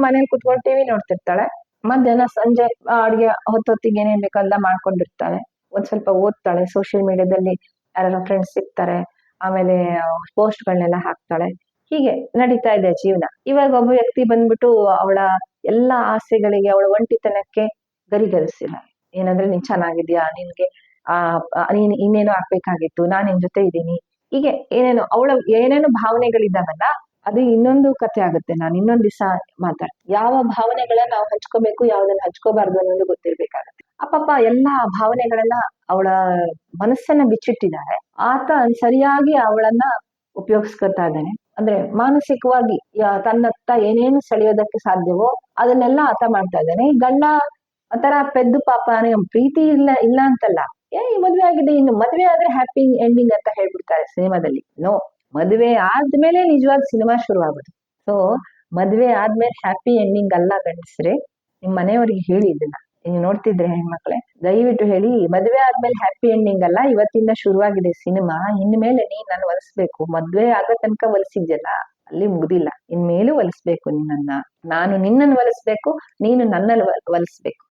ಮನೇಲಿ ಕುತ್ಕೊಂಡು ಟಿವಿ ನೋಡ್ತಿರ್ತಾಳೆ. ಮಧ್ಯಾಹ್ನ ಸಂಜೆ ಅಡುಗೆ ಹೊತ್ತೊತ್ತಿಗೆ ಏನೇನ್ ಬೇಕಲ್ಲ ಮಾಡ್ಕೊಂಡಿರ್ತಾಳೆ. ಒಂದ್ ಸ್ವಲ್ಪ ಓದ್ತಾಳೆ ಸೋಷಿಯಲ್ ಮೀಡಿಯಾದಲ್ಲಿ ಯಾರೆಲ್ಲ ಫ್ರೆಂಡ್ಸ್ ಸಿಗ್ತಾರೆ ಆಮೇಲೆ ಪೋಸ್ಟ್ಗಳನ್ನೆಲ್ಲ ಹಾಕ್ತಾಳೆ. ಹೀಗೆ ನಡೀತಾ ಇದೆ ಜೀವನ. ಇವಾಗ ಒಬ್ಬ ವ್ಯಕ್ತಿ ಬಂದ್ಬಿಟ್ಟು ಅವಳ ಎಲ್ಲಾ ಆಸೆಗಳಿಗೆ ಅವಳ ಒಂಟಿತನಕ್ಕೆ ಗರಿಗರಿಸಿಲ್ಲ. ಏನಂದ್ರೆ ನೀನ್ ಚೆನ್ನಾಗಿದ್ಯಾ? ನಿನ್ಗೆ ಆ, ನೀನ್ ಇನ್ನೇನು ಆಗ್ಬೇಕಾಗಿತ್ತು? ನಾನ್ ನಿನ್ ಜೊತೆ ಇದ್ದೀನಿ. ಹೀಗೆ ಏನೇನು ಅವಳ ಏನೇನೋ ಭಾವನೆಗಳಿದ್ದಾವಲ್ಲ ಅದು ಇನ್ನೊಂದು ಕಥೆ ಆಗುತ್ತೆ. ನಾನು ಇನ್ನೊಂದ್ ದಿವಸ ಮಾತಾಡ್, ಯಾವ ಭಾವನೆಗಳನ್ನ ನಾವು ಹಂಚ್ಕೋಬೇಕು, ಯಾವ್ದನ್ನ ಹಂಚ್ಕೋಬಾರ್ದು ಅನ್ನೋದು ಗೊತ್ತಿರ್ಬೇಕಾಗತ್ತೆ. ಅಪ್ಪಪ್ಪ ಎಲ್ಲಾ ಭಾವನೆಗಳನ್ನ ಅವಳ ಮನಸ್ಸನ್ನ ಬಿಚ್ಚಿಟ್ಟಿದ್ದಾರೆ. ಆತ ಸರಿಯಾಗಿ ಅವಳನ್ನ ಉಪಯೋಗಿಸ್ಕೊತಾ ಇದ್ದಾನೆ. ಅಂದ್ರೆ ಮಾನಸಿಕವಾಗಿ ತನ್ನತ್ತ ಏನೇನು ಸೆಳೆಯೋದಕ್ಕೆ ಸಾಧ್ಯವೋ ಅದನ್ನೆಲ್ಲ ಆತ ಮಾಡ್ತಾ ಇದ್ದಾನೆ. ಗಂಡ ಒಂಥರ ಪೆದ್ದು ಪಾಪ ಪ್ರೀತಿ ಇಲ್ಲ ಇಲ್ಲ ಅಂತಲ್ಲ. ಏ ಮದ್ವೆ ಆಗಿದೆ, ಇನ್ನು ಮದ್ವೆ ಆದ್ರೆ ಹ್ಯಾಪಿ ಎಂಡಿಂಗ್ ಅಂತ ಹೇಳ್ಬಿಡ್ತಾರೆ ಸಿನಿಮಾದಲ್ಲಿ. ನೋ ಮದುವೆ ಆದ್ಮೇಲೆ ನಿಜವಾದ ಸಿನಿಮಾ ಶುರು ಆಗೋದು ಸೊ ಮದ್ವೆ ಆದ್ಮೇಲೆ ಹ್ಯಾಪಿ ಎಂಡಿಂಗ್ ಅಲ್ಲ ಗಂಡಸ್ರೆ, ನಿಮ್ ಮನೆಯವ್ರಿಗೆ ಹೇಳಿ ಇದನ್ನ. ನೀವು ನೋಡ್ತಿದ್ರೆ ಹೆಣ್ಮಕ್ಳೆ, ದಯವಿಟ್ಟು ಹೇಳಿ, ಮದ್ವೆ ಆದ್ಮೇಲೆ ಹ್ಯಾಪಿ ಎಂಡಿಂಗ್ ಅಲ್ಲ, ಇವತ್ತಿಂದ ಶುರುವಾಗಿದೆ ಸಿನಿಮಾ, ಇನ್ಮೇಲೆ ನೀನ್ ನಾನು ಒಲಿಸ್ಬೇಕು. ಮದ್ವೆ ಆಗೋ ತನಕ ಒಲಿಸಿದ್ಯಲ್ಲ, ಅಲ್ಲಿ ಮುಗ್ದಿಲ್ಲ. ಇನ್ಮೇಲೂ ಒಲಿಸ್ಬೇಕು ನಿನ್ನನ್ನ. ನಾನು ನಿನ್ನನ್ನು ಒಲಿಸ್ಬೇಕು, ನೀನು ನನ್ನನ್ನು ಒಲಿಸ್ಬೇಕು.